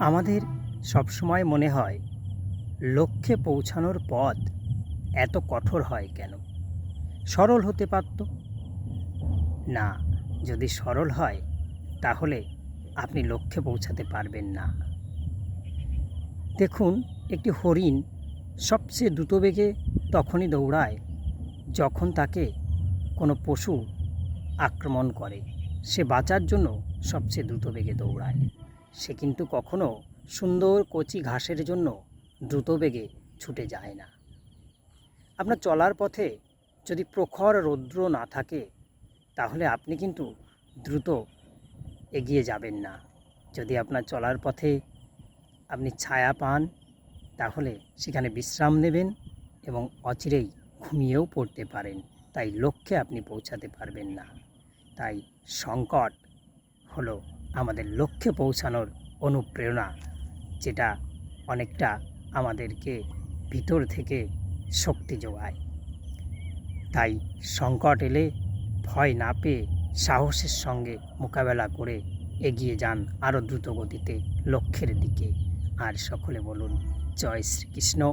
আমাদের সবসময় মনে হয়, লক্ষ্যে পৌঁছানোর পথ এত কঠোর হয় কেন? সরল হতে পারত? না, যদি সরল হয়, তাহলে আপনি লক্ষ্যে পৌঁছাতে পারবেন না। দেখুন, একটি হরিণ সবচেয়ে দ্রুত বেগে তখনই দৌড়ায় যখন তাকে কোনো পশু আক্রমণ করে। সে বাঁচার জন্য সবচেয়ে দ্রুত বেগে দৌড়ায়। সে কিন্তু কখনো সুন্দর কচি ঘাসের জন্য দ্রুত বেগে ছুটে যায় না। আপনার চলার পথে যদি প্রখর রৌদ্র না থাকে, তাহলে আপনি কিন্তু দ্রুত এগিয়ে যাবেন না। যদি আপনার চলার পথে আপনি ছায়া পান, তাহলে সেখানে বিশ্রাম নেবেন এবং অচিরেই ঘুমিয়েও পড়তে পারেন। তাই লক্ষ্যে আপনি পৌঁছাতে পারবেন না। তাই সংকট হলো আমাদের লক্ষ্যে পৌঁছানোর অনুপ্রেরণা, যেটা অনেকটা আমাদেরকে ভিতর থেকে শক্তি যোগায়। তাই সংকট এলে ভয় না পেয়ে সাহসের সঙ্গে মোকাবেলা করে এগিয়ে যান আরও দ্রুত গতিতে লক্ষ্যের দিকে। আর সকলে বলুন, জয় শ্রীকৃষ্ণ।